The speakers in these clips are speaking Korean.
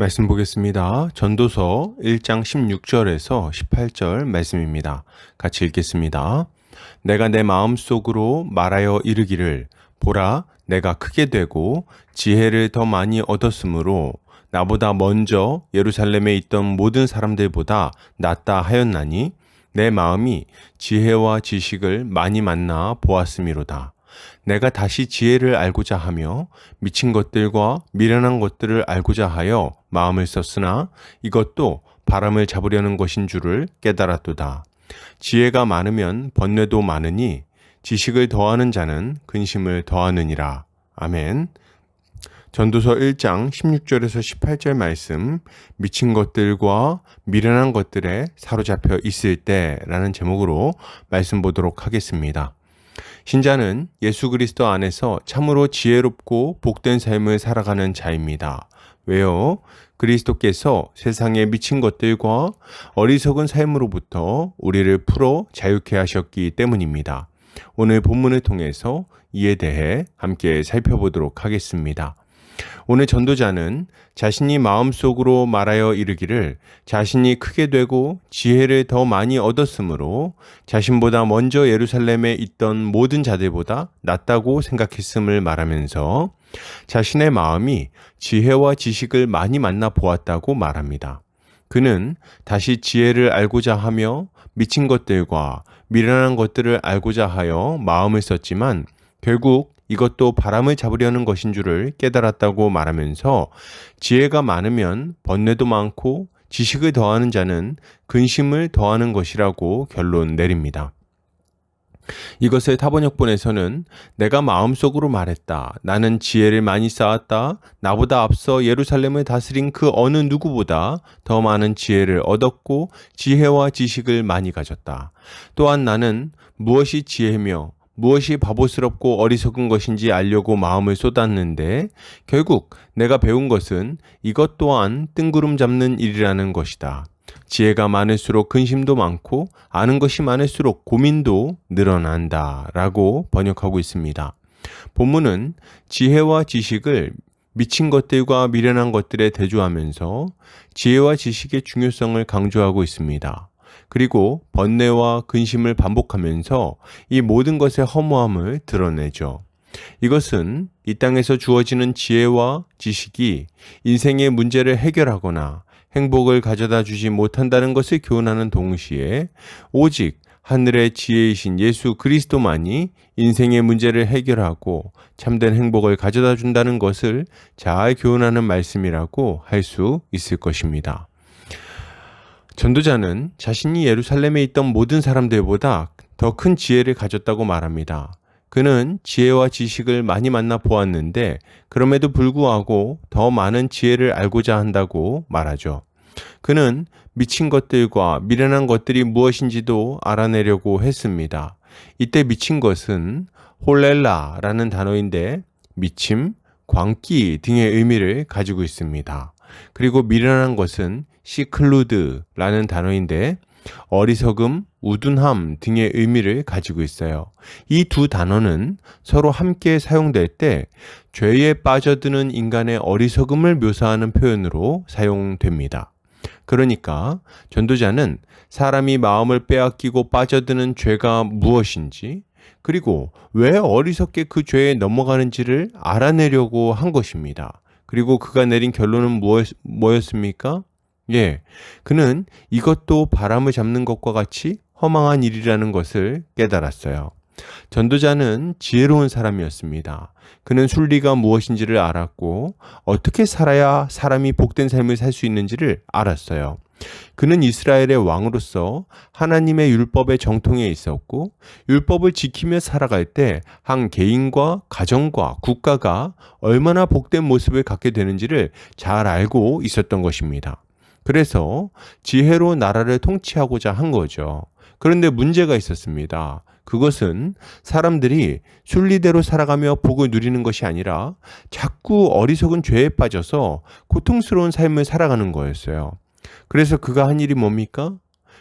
말씀 보겠습니다. 전도서 1장 16절에서 18절 말씀입니다. 같이 읽겠습니다. 내가 내 마음 속으로 말하여 이르기를 보라 내가 크게 되고 지혜를 더 많이 얻었으므로 나보다 먼저 예루살렘에 있던 모든 사람들보다 낫다 하였나니 내 마음이 지혜와 지식을 많이 만나 보았음이로다. 내가 다시 지혜를 알고자 하며 미친 것들과 미련한 것들을 알고자 하여 마음을 썼으나 이것도 바람을 잡으려는 것인 줄을 깨달았도다. 지혜가 많으면 번뇌도 많으니 지식을 더하는 자는 근심을 더하느니라. 아멘. 전도서 1장 16절에서 18절 말씀 미친 것들과 미련한 것들에 사로잡혀 있을 때라는 제목으로 말씀 보도록 하겠습니다. 신자는 예수 그리스도 안에서 참으로 지혜롭고 복된 삶을 살아가는 자입니다. 왜요? 그리스도께서 세상에 미친 것들과 어리석은 삶으로부터 우리를 풀어 자유케 하셨기 때문입니다. 오늘 본문을 통해서 이에 대해 함께 살펴보도록 하겠습니다. 오늘 전도자는 자신이 마음속으로 말하여 이르기를 자신이 크게 되고 지혜를 더 많이 얻었으므로 자신보다 먼저 예루살렘에 있던 모든 자들보다 낫다고 생각했음을 말하면서 자신의 마음이 지혜와 지식을 많이 만나 보았다고 말합니다. 그는 다시 지혜를 알고자 하며 미친 것들과 미련한 것들을 알고자 하여 마음을 썼지만 결국 이것도 바람을 잡으려는 것인 줄을 깨달았다고 말하면서 지혜가 많으면 번뇌도 많고 지식을 더하는 자는 근심을 더하는 것이라고 결론 내립니다. 이것을 타번역본에서는 내가 마음속으로 말했다. 나는 지혜를 많이 쌓았다. 나보다 앞서 예루살렘을 다스린 그 어느 누구보다 더 많은 지혜를 얻었고 지혜와 지식을 많이 가졌다. 또한 나는 무엇이 지혜며 무엇이 바보스럽고 어리석은 것인지 알려고 마음을 쏟았는데 결국 내가 배운 것은 이것 또한 뜬구름 잡는 일이라는 것이다. 지혜가 많을수록 근심도 많고 아는 것이 많을수록 고민도 늘어난다. 라고 번역하고 있습니다. 본문은 지혜와 지식을 미친 것들과 미련한 것들에 대조하면서 지혜와 지식의 중요성을 강조하고 있습니다. 그리고 번뇌와 근심을 반복하면서 이 모든 것의 허무함을 드러내죠. 이것은 이 땅에서 주어지는 지혜와 지식이 인생의 문제를 해결하거나 행복을 가져다 주지 못한다는 것을 교훈하는 동시에 오직 하늘의 지혜이신 예수 그리스도만이 인생의 문제를 해결하고 참된 행복을 가져다 준다는 것을 잘 교훈하는 말씀이라고 할 수 있을 것입니다. 전도자는 자신이 예루살렘에 있던 모든 사람들보다 더 큰 지혜를 가졌다고 말합니다. 그는 지혜와 지식을 많이 만나 보았는데 그럼에도 불구하고 더 많은 지혜를 알고자 한다고 말하죠. 그는 미친 것들과 미련한 것들이 무엇인지도 알아내려고 했습니다. 이때 미친 것은 홀렐라라는 단어인데 미침, 광기 등의 의미를 가지고 있습니다. 그리고 미련한 것은 시클루드라는 단어인데 어리석음, 우둔함 등의 의미를 가지고 있어요. 이 두 단어는 서로 함께 사용될 때 죄에 빠져드는 인간의 어리석음을 묘사하는 표현으로 사용됩니다. 그러니까 전도자는 사람이 마음을 빼앗기고 빠져드는 죄가 무엇인지 그리고 왜 어리석게 그 죄에 넘어가는지를 알아내려고 한 것입니다. 그리고 그가 내린 결론은 무엇, 뭐였습니까? 예, 그는 이것도 바람을 잡는 것과 같이 허망한 일이라는 것을 깨달았어요. 전도자는 지혜로운 사람이었습니다. 그는 순리가 무엇인지를 알았고 어떻게 살아야 사람이 복된 삶을 살 수 있는지를 알았어요. 그는 이스라엘의 왕으로서 하나님의 율법에 정통해 있었고 율법을 지키며 살아갈 때 한 개인과 가정과 국가가 얼마나 복된 모습을 갖게 되는지를 잘 알고 있었던 것입니다. 그래서 지혜로 나라를 통치하고자 한 거죠. 그런데 문제가 있었습니다. 그것은 사람들이 순리대로 살아가며 복을 누리는 것이 아니라 자꾸 어리석은 죄에 빠져서 고통스러운 삶을 살아가는 거였어요. 그래서 그가 한 일이 뭡니까?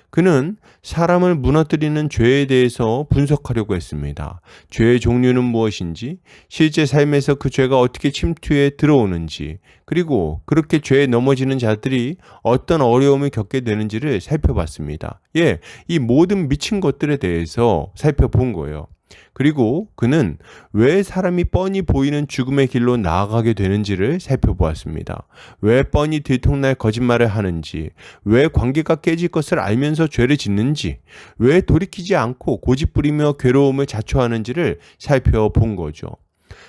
그는 사람을 무너뜨리는 죄에 대해서 분석하려고 했습니다. 죄의 종류는 무엇인지, 실제 삶에서 그 죄가 어떻게 침투해 들어오는지, 그리고 그렇게 죄에 넘어지는 자들이 어떤 어려움을 겪게 되는지를 살펴봤습니다. 예, 이 모든 미친 것들에 대해서 살펴본 거예요. 그리고 그는 왜 사람이 뻔히 보이는 죽음의 길로 나아가게 되는지를 살펴보았습니다. 왜 뻔히 들통날 거짓말을 하는지, 왜 관계가 깨질 것을 알면서 죄를 짓는지, 왜 돌이키지 않고 고집부리며 괴로움을 자초하는지를 살펴본 거죠.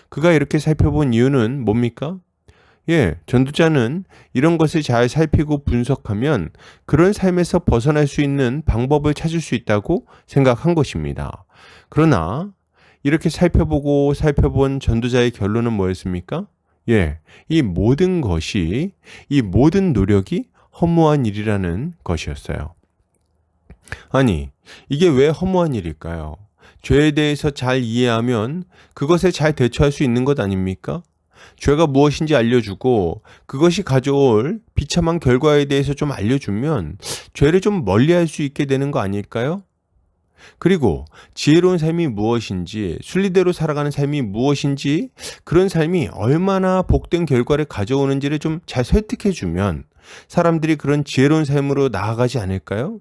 그가 이렇게 살펴본 이유는 뭡니까? 예, 전도자는 이런 것을 잘 살피고 분석하면 그런 삶에서 벗어날 수 있는 방법을 찾을 수 있다고 생각한 것입니다. 그러나 이렇게 살펴보고 살펴본 전도자의 결론은 뭐였습니까? 예, 이 모든 것이, 이 모든 노력이 허무한 일이라는 것이었어요. 아니, 이게 왜 허무한 일일까요? 죄에 대해서 잘 이해하면 그것에 잘 대처할 수 있는 것 아닙니까? 죄가 무엇인지 알려주고 그것이 가져올 비참한 결과에 대해서 좀 알려주면 죄를 좀 멀리 할 수 있게 되는 거 아닐까요? 그리고 지혜로운 삶이 무엇인지, 순리대로 살아가는 삶이 무엇인지, 그런 삶이 얼마나 복된 결과를 가져오는지를 좀 잘 설득해주면 사람들이 그런 지혜로운 삶으로 나아가지 않을까요?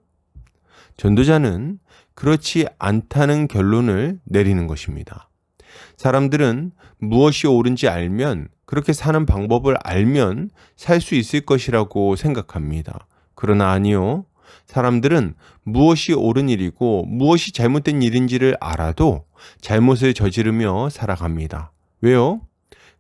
전도자는 그렇지 않다는 결론을 내리는 것입니다. 사람들은 무엇이 옳은지 알면, 그렇게 사는 방법을 알면 살 수 있을 것이라고 생각합니다. 그러나 아니요. 사람들은 무엇이 옳은 일이고 무엇이 잘못된 일인지를 알아도 잘못을 저지르며 살아갑니다. 왜요?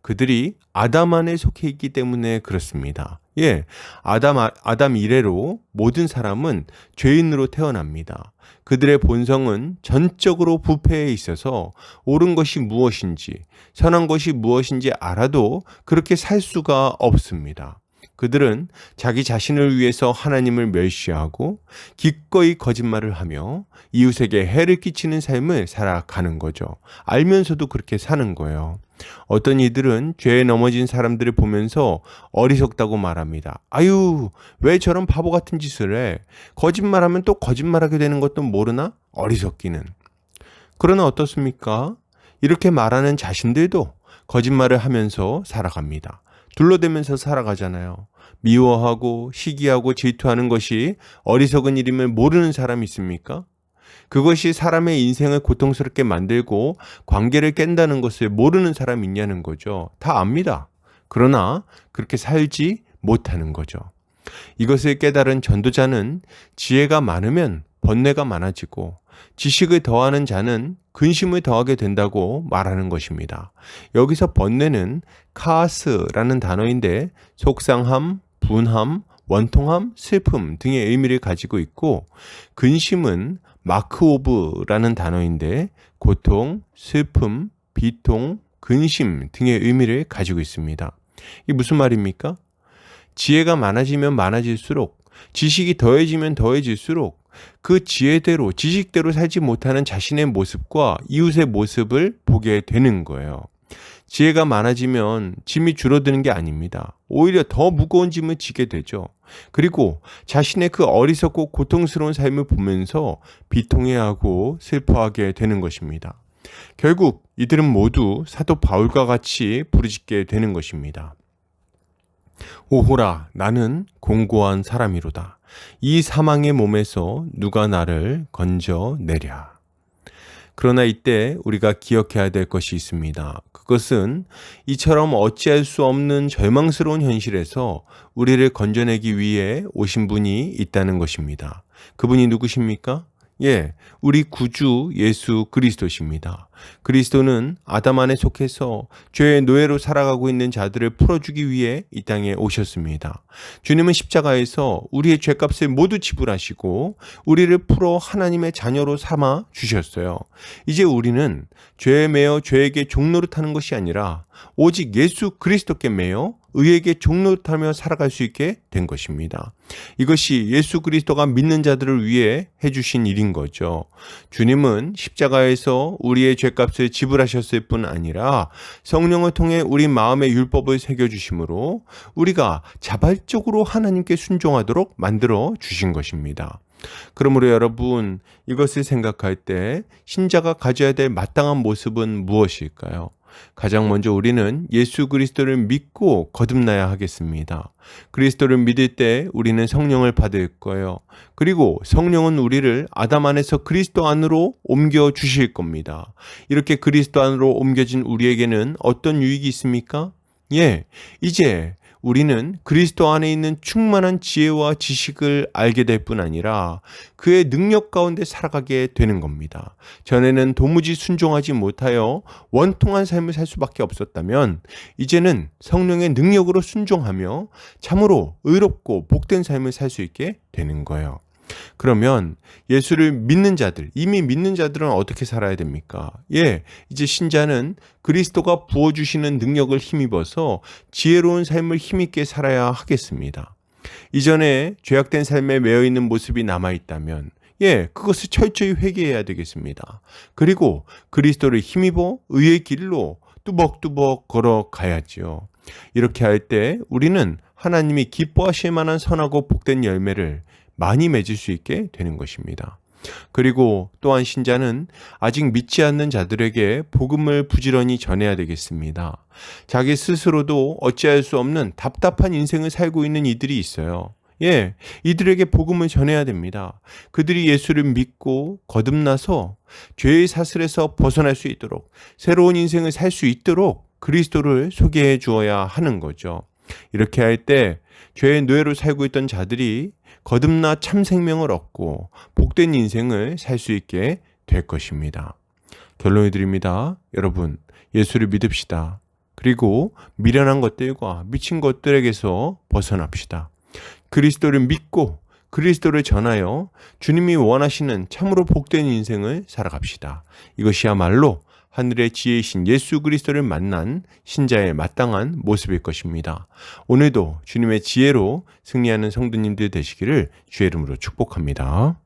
그들이 아담 안에 속해 있기 때문에 그렇습니다. 예, 아담, 아담 이래로 모든 사람은 죄인으로 태어납니다. 그들의 본성은 전적으로 부패해 있어서 옳은 것이 무엇인지, 선한 것이 무엇인지 알아도 그렇게 살 수가 없습니다. 그들은 자기 자신을 위해서 하나님을 멸시하고 기꺼이 거짓말을 하며 이웃에게 해를 끼치는 삶을 살아가는 거죠. 알면서도 그렇게 사는 거예요. 어떤 이들은 죄에 넘어진 사람들을 보면서 어리석다고 말합니다. 아유, 왜 저런 바보 같은 짓을 해? 거짓말하면 또 거짓말하게 되는 것도 모르나? 어리석기는. 그러나 어떻습니까? 이렇게 말하는 자신들도 거짓말을 하면서 살아갑니다. 둘러대면서 살아가잖아요. 미워하고 시기하고 질투하는 것이 어리석은 일임을 모르는 사람이 있습니까? 그것이 사람의 인생을 고통스럽게 만들고 관계를 깬다는 것을 모르는 사람이 있냐는 거죠. 다 압니다. 그러나 그렇게 살지 못하는 거죠. 이것을 깨달은 전도자는 지혜가 많으면 번뇌가 많아지고 지식을 더하는 자는 근심을 더하게 된다고 말하는 것입니다. 여기서 번뇌는 카스라는 단어인데 속상함, 분함, 원통함, 슬픔 등의 의미를 가지고 있고 근심은 마크 오브라는 단어인데 고통, 슬픔, 비통, 근심 등의 의미를 가지고 있습니다. 이게 무슨 말입니까? 지혜가 많아지면 많아질수록 지식이 더해지면 더해질수록 그 지혜대로 지식대로 살지 못하는 자신의 모습과 이웃의 모습을 보게 되는 거예요. 지혜가 많아지면 짐이 줄어드는 게 아닙니다. 오히려 더 무거운 짐을 지게 되죠. 그리고 자신의 그 어리석고 고통스러운 삶을 보면서 비통해하고 슬퍼하게 되는 것입니다. 결국 이들은 모두 사도 바울과 같이 부르짖게 되는 것입니다. 오호라, 나는 공고한 사람이로다. 이 사망의 몸에서 누가 나를 건져내랴. 그러나 이때 우리가 기억해야 될 것이 있습니다. 그것은 이처럼 어찌할 수 없는 절망스러운 현실에서 우리를 건져내기 위해 오신 분이 있다는 것입니다. 그분이 누구십니까? 예, 우리 구주 예수 그리스도십니다. 그리스도는 아담 안에 속해서 죄의 노예로 살아가고 있는 자들을 풀어주기 위해 이 땅에 오셨습니다. 주님은 십자가에서 우리의 죄값을 모두 지불하시고 우리를 풀어 하나님의 자녀로 삼아 주셨어요. 이제 우리는 죄에 매여 죄에게 종노릇하는 것이 아니라 오직 예수 그리스도께 매여 의에게 종노릇하며 살아갈 수 있게 된 것입니다. 이것이 예수 그리스도가 믿는 자들을 위해 해주신 일인 거죠. 주님은 십자가에서 우리의 죄값을 지불하셨을 뿐 아니라 성령을 통해 우리 마음의 율법을 새겨주심으로 우리가 자발적으로 하나님께 순종하도록 만들어 주신 것입니다. 그러므로 여러분, 이것을 생각할 때 신자가 가져야 될 마땅한 모습은 무엇일까요? 가장 먼저 우리는 예수 그리스도를 믿고 거듭나야 하겠습니다. 그리스도를 믿을 때 우리는 성령을 받을 거예요. 그리고 성령은 우리를 아담 안에서 그리스도 안으로 옮겨 주실 겁니다. 이렇게 그리스도 안으로 옮겨진 우리에게는 어떤 유익이 있습니까? 예, 이제 우리는 그리스도 안에 있는 충만한 지혜와 지식을 알게 될 뿐 아니라 그의 능력 가운데 살아가게 되는 겁니다. 전에는 도무지 순종하지 못하여 원통한 삶을 살 수밖에 없었다면 이제는 성령의 능력으로 순종하며 참으로 의롭고 복된 삶을 살 수 있게 되는 거예요. 그러면 예수를 믿는 자들, 이미 믿는 자들은 어떻게 살아야 됩니까? 예, 이제 신자는 그리스도가 부어주시는 능력을 힘입어서 지혜로운 삶을 힘있게 살아야 하겠습니다. 이전에 죄악된 삶에 매여 있는 모습이 남아 있다면, 예, 그것을 철저히 회개해야 되겠습니다. 그리고 그리스도를 힘입어 의의 길로 뚜벅뚜벅 걸어가야지요. 이렇게 할 때 우리는 하나님이 기뻐하실 만한 선하고 복된 열매를 많이 맺을 수 있게 되는 것입니다. 그리고 또한 신자는 아직 믿지 않는 자들에게 복음을 부지런히 전해야 되겠습니다. 자기 스스로도 어찌할 수 없는 답답한 인생을 살고 있는 이들이 있어요. 예, 이들에게 복음을 전해야 됩니다. 그들이 예수를 믿고 거듭나서 죄의 사슬에서 벗어날 수 있도록 새로운 인생을 살 수 있도록 그리스도를 소개해 주어야 하는 거죠. 이렇게 할 때 죄의 노예로 살고 있던 자들이 거듭나 참 생명을 얻고 복된 인생을 살 수 있게 될 것입니다. 결론을 드립니다. 여러분, 예수를 믿읍시다. 그리고 미련한 것들과 미친 것들에게서 벗어납시다. 그리스도를 믿고 그리스도를 전하여 주님이 원하시는 참으로 복된 인생을 살아갑시다. 이것이야말로 하늘의 지혜이신 예수 그리스도를 만난 신자의 마땅한 모습일 것입니다. 오늘도 주님의 지혜로 승리하는 성도님들 되시기를 주의 이름으로 축복합니다.